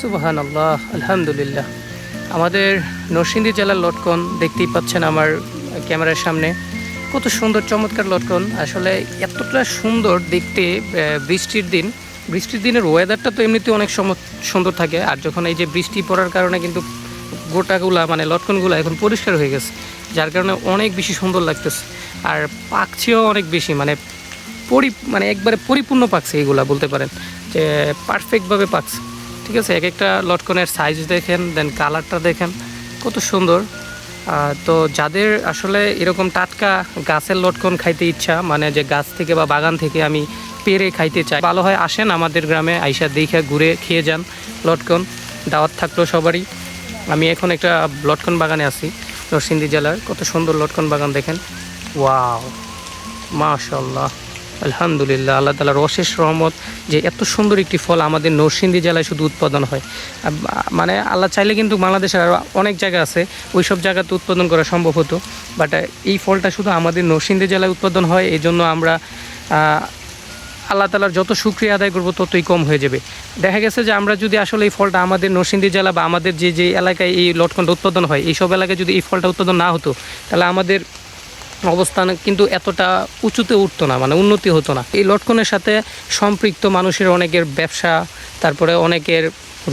সুবাহান আল্লাহ আলহামদুলিল্লাহ। আমাদের নরসিংদী জেলার লটকন দেখতেই পাচ্ছেন আমার ক্যামেরার সামনে। কত সুন্দর, চমৎকার লটকন। আসলে এতটা সুন্দর দেখতে বৃষ্টির দিন। বৃষ্টির দিনের ওয়েদারটা তো এমনিতে অনেক সুন্দর থাকে। আর যখন এই যে বৃষ্টি পড়ার কারণে কিন্তু গোটাগুলা মানে লটকনগুলো এখন পরিষ্কার হয়ে গেছে। যার কারণে অনেক বেশি সুন্দর লাগতেছে। আর পাকছেও অনেক বেশি মানে পরি মানে একবারে পরিপূর্ণ পাকছে এগুলা, বলতে পারেন। যে পারফেক্টভাবে পাকছে। ঠিক আছে, এক একটা লটকনের সাইজ দেখেন দেন কালারটা দেখেন, কত সুন্দর। তো যাদের আসলে এরকম টাটকা গাছের লটকন খাইতে ইচ্ছা মানে যে গাছ থেকে বা বাগান থেকে আমি পেরে খাইতে চাই, ভালো হয় আসেন আমাদের গ্রামে, আইসা দেখে ঘুরে খেয়ে যান লটকন, দাওয়াত থাকল সবারই। আমি এখন একটা লটকন বাগানে আছি, নরসিংদী জেলার, কত সুন্দর লটকন বাগান দেখেন। ওয়াও মাশাল্লাহ আলহামদুলিল্লাহ, আল্লাহ তালার অশেষ রহমত যে এত সুন্দর একটি ফল আমাদের নরসিংদী জেলায় শুধু উৎপাদন হয়। মানে আল্লাহ চাইলে কিন্তু বাংলাদেশের আরও অনেক জায়গা আছে ওই সব জায়গাতে উৎপাদন করা সম্ভব হতো। বাট এই ফলটা শুধু আমাদের নরসিংদী জেলায় উৎপাদন হয় এই জন্য আমরা আল্লাহ তালার যত সুক্রিয়া আদায় করব ততই কম হয়ে যাবে। দেখা গেছে যে আমরা যদি আসলে এই ফলটা আমাদের নরসিংদী জেলা বা আমাদের যে যে এলাকায় এই লটকনটা উৎপাদন হয় এই সব এলাকায় যদি এই ফলটা উৎপাদন না হতো, তাহলে আমাদের অবস্থান কিন্তু এতটা উঁচুতে উঠতো না মানে উন্নতি হতো না। এই লটকনের সাথে সম্পৃক্ত মানুষের অনেকের ব্যবসা, তারপরে অনেকের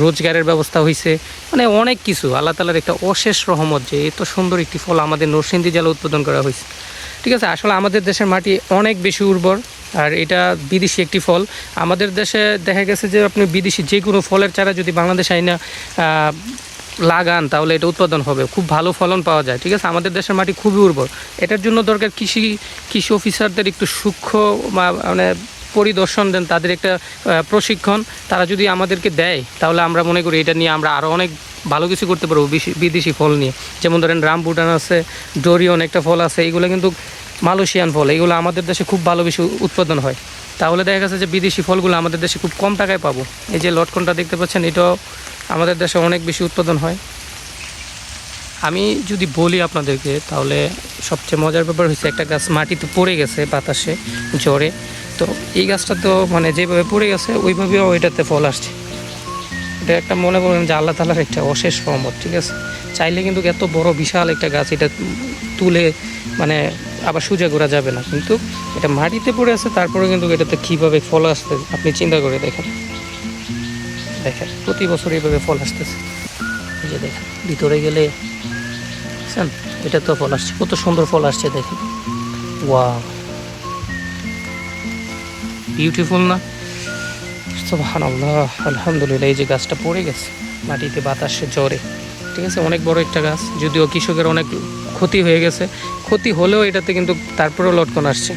রোজগারের ব্যবস্থা হয়েছে মানে অনেক কিছু। আল্লাহ তালার একটা অশেষ রহমত যে এত সুন্দর একটি ফল আমাদের নরসিংদী জেলা উৎপাদন করা হয়েছে ঠিক আছে, আসলে আমাদের দেশের মাটি অনেক বেশি উর্বর, আর এটা বিদেশি একটি ফল। আমাদের দেশে দেখা গেছে যে আপনি বিদেশি যে কোনো ফলের চারা যদি বাংলাদেশে আইনা লাগান, তাহলে এটা উৎপাদন হবে। খুব ভালো ফলন পাওয়া যায়, ঠিক আছে? আমাদের দেশের মাটি খুবই উর্বর। এটার জন্য দরকার কৃষি কৃষি অফিসারদের একটু সূক্ষ্ম মানে পরিদর্শন দেন, তাদের একটা প্রশিক্ষণ। তারা যদি আমাদেরকে দেয়, তাহলে আমরা মনে করি এটা নিয়ে আমরা আরও অনেক ভালো কিছু করতে পারব বিদেশি ফল নিয়ে। যেমন ধরেন রামবুটান আছে, ডোরিয়ন একটা ফল আছে, এগুলো কিন্তু মালয়েশিয়ান ফল। এগুলো আমাদের দেশে খুব ভালো বেশি উৎপাদন হয়। তাহলে দেখা গেছে যে বিদেশি ফলগুলো আমাদের দেশে খুব কম টাকায় পাবো। এই যে লটকনটা দেখতে পাচ্ছেন, এটাও আমাদের দেশে অনেক বেশি উৎপাদন হয়। আমি যদি বলি আপনাদেরকে, তাহলে সবচেয়ে মজার ব্যাপার হচ্ছে একটা গাছ মাটিতে পড়ে গেছে বাতাসে জ্বরে তো এই গাছটা তো মানে যেভাবে পড়ে গেছে, ওইভাবেও এটাতে ফল আসছে। এটা একটা মনে করেন যে আল্লাহ তালার একটা অশেষ রহমত, ঠিক আছে? চাইলে কিন্তু এত বড় বিশাল একটা গাছ এটা তুলে মানে আবার সোজা করা যাবে না। কিন্তু এটা মাটিতে পড়ে আছে তারপরে কিন্তু এটাতে কীভাবে ফল আসতে আপনি চিন্তা করে দেখেন। দেখেন, প্রতি বছর এইভাবে ফল আসতেছে। এই যে দেখেন, ভিতরে গেলে বুঝছেন এটা তো ফল আসছে, কত সুন্দর ফল আসছে, দেখেন। ওয়া বিউটিফুল না? সুবহান আল্লাহ আলহামদুলিল্লাহ, এই যে গাছটা পড়ে গেছে, মাটিতে বাতাসে জ্বরে ঠিক আছে, অনেক বড় একটা গাছ, যদিও কৃষকের অনেক ক্ষতি হয়ে গেছে ক্ষতি হলেও এটাতে কিন্তু তারপরেও লটকন আসছে।